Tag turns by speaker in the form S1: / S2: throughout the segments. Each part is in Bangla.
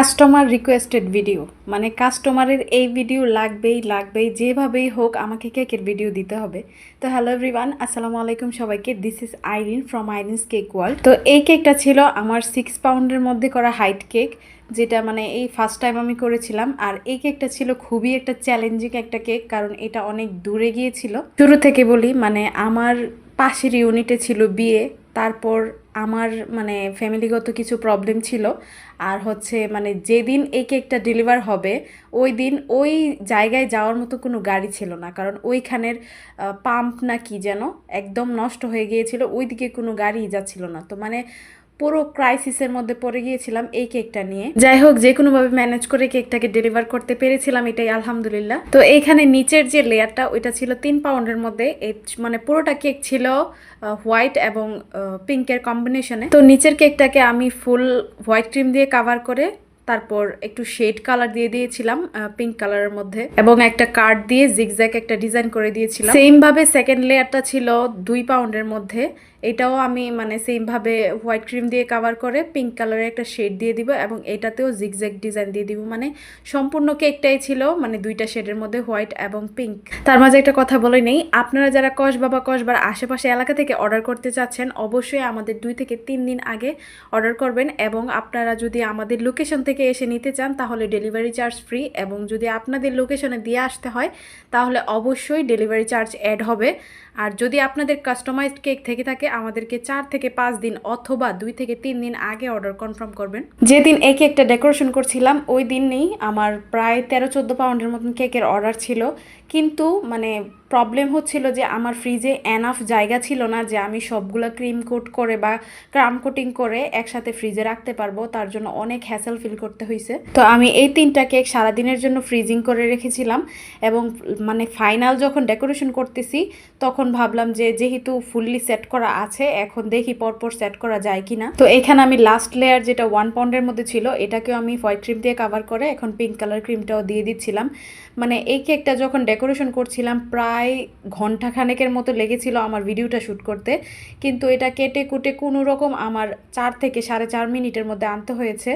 S1: কাস্টমার রিকোয়েস্টেড ভিডিও মানে কাস্টমারের এই ভিডিও লাগবেই লাগবেই, যেভাবেই হোক আমাকে কেকের ভিডিও দিতে হবে। তো হ্যালো এভরিওয়ান আসসালামু আলাইকুম সবাইকে। This is Irin from Irin's cake world তো এই কেকটা ছিল আমার সিক্স পাউন্ডের মধ্যে করা হাইট কেক যেটা মানে এই ফার্স্ট টাইম আমি করেছিলাম। আর এই কেকটা ছিল খুবই একটা চ্যালেঞ্জিং একটা কেক কারণ এটা অনেক দূরে গিয়েছিল। শুরু থেকে বলি মানে আমার পাশের ইউনিটে ছিল বিয়ে তারপর আমার মানে ফ্যামিলিগত কিছু প্রবলেম ছিল। আর হচ্ছে মানে যেদিন এই কেকটা ডেলিভার হবে ওই দিন ওই জায়গায় যাওয়ার মতো কোনো গাড়ি ছিল না। কারণ ওইখানের পাম্প না কি যেন একদম নষ্ট হয়ে গিয়েছিল, ওইদিকে কোনো গাড়ি যাচ্ছিল না। তো মানে পুরো ক্রাইসিসের মধ্যে পড়ে গিয়েছিলাম এই কেকটা নিয়ে। যাই হোক যে কোনোভাবে ম্যানেজ করে কেকটাকে ডেলিভার করতে পেরেছিলাম এটাই আলহামদুলিল্লাহ। তো এইখানে নিচের যে লেয়ারটা ওইটা ছিল তিন পাউন্ডের মধ্যে। মানে পুরোটা কেক ছিল হোয়াইট এবং পিঙ্কের কম্বিনেশনে তো নিচের কেকটাকে আমি ফুল হোয়াইট ক্রিম দিয়ে কাভার করে তারপর একটু শেড কালার দিয়ে দিয়েছিলাম পিঙ্ক কালারের মধ্যে। এবং একটা কার্ড দিয়ে জিগজ্যাক একটা ডিজাইন করে দিয়েছিলাম। সেম ভাবে সেকেন্ড লেয়ারটা ছিল দুই পাউন্ডের মধ্যে। এটাও আমি মানে সেমভাবে হোয়াইট ক্রিম দিয়ে কাভার করে পিঙ্ক কালারের একটা শেড দিয়ে দিব এবং এটাতেও জিগজ্যাক ডিজাইন দিয়ে দিব। মানে সম্পূর্ণ কেকটাই ছিল মানে দুইটা শেডের মধ্যে হোয়াইট এবং পিঙ্ক তার মাঝে একটা কথা বলে নেই, আপনারা যারা কসবা বা কসবার আশেপাশে এলাকা থেকে অর্ডার করতে চাচ্ছেন, অবশ্যই আমাদের দুই থেকে তিন দিন আগে অর্ডার করবেন এবং আপনারা যদি আমাদের লোকেশন থেকে এসে নিতে চান, তাহলে ডেলিভারি চার্জ ফ্রি এবং যদি আপনাদের লোকেশনে দিয়ে আসতে হয়, তাহলে অবশ্যই ডেলিভারি চার্জ অ্যাড হবে। আর যদি আপনাদের কাস্টমাইজড কেক থেকে থাকে আমাদেরকে চার থেকে পাঁচ দিন অথবা দুই থেকে তিন দিন আগে অর্ডার কনফার্ম করবেন। যেদিন এই কেকটা ডেকোরেশন করছিলাম, ওই দিনই আমার প্রায় তেরো চোদ্দ পাউন্ডের মতন কেকের অর্ডার ছিল। কিন্তু মানে প্রবলেম হচ্ছিল যে আমার ফ্রিজে এনাফ জায়গা ছিল না যে আমি সবগুলো ক্রিম কোট করে বা ক্রাম কোটিং করে একসাথে ফ্রিজে রাখতে পারব, তার জন্য অনেক হ্যাসেল ফিল করতে হয়েছে তো আমি এই তিনটা কেক সারাদিনের জন্য ফ্রিজিং করে রেখেছিলাম এবং মানে ফাইনাল যখন ডেকোরেশন করতেছি, তখন ভাবলাম যে যেহেতু ফুললি সেট করা আছে, এখন দেখি পরপর সেট করা যায় কি না তো এখানে আমি লাস্ট লেয়ার যেটা ওয়ান পাউন্ডের মধ্যে ছিল, এটাকেও আমি হোয়াইট ক্রিম দিয়ে কাভার করে এখন পিঙ্ক কালার ক্রিমটাও দিয়ে দিচ্ছিলাম। মানে এই কেকটা যখন ডেকোরেশন করছিলাম, প্রায় ঘণ্টা খানেকের মতো লেগেছিল আমার ভিডিওটা শ্যুট করতে। কিন্তু এটা কেটে কুটে কোনো রকম আমার চার থেকে সাড়ে চার মিনিটের মধ্যে আনতে হয়েছে।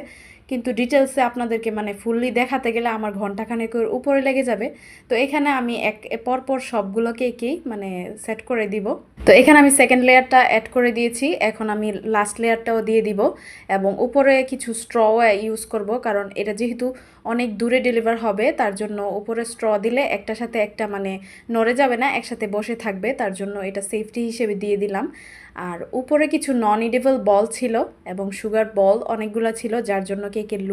S1: কিন্তু ডিটেলসে আপনাদেরকে মানে ফুললি দেখাতে গেলে আমার ঘন্টাখানেকের উপরে লেগে যাবে। তো এখানে আমি এক, পরপর সবগুলোকে কেকেই মানে সেট করে দিব। তো এখানে আমি সেকেন্ড লেয়ারটা অ্যাড করে দিয়েছি। এখন আমি লাস্ট লেয়ারটাও দিয়ে দিব এবং উপরে কিছু স্ট্র ইউজ করব কারণ এটা যেহেতু অনেক দূরে ডেলিভার হবে, তার জন্য উপরে স্ট্র দিলে একটার সাথে একটা মানে নড়ে যাবে না, একসাথে বসে থাকবে, তার জন্য এটা সেফটি হিসেবে দিয়ে দিলাম। আর উপরে কিছু নন ইডেবল বল ছিল এবং সুগার বল অনেকগুলো ছিল, যার জন্য কেকের লুক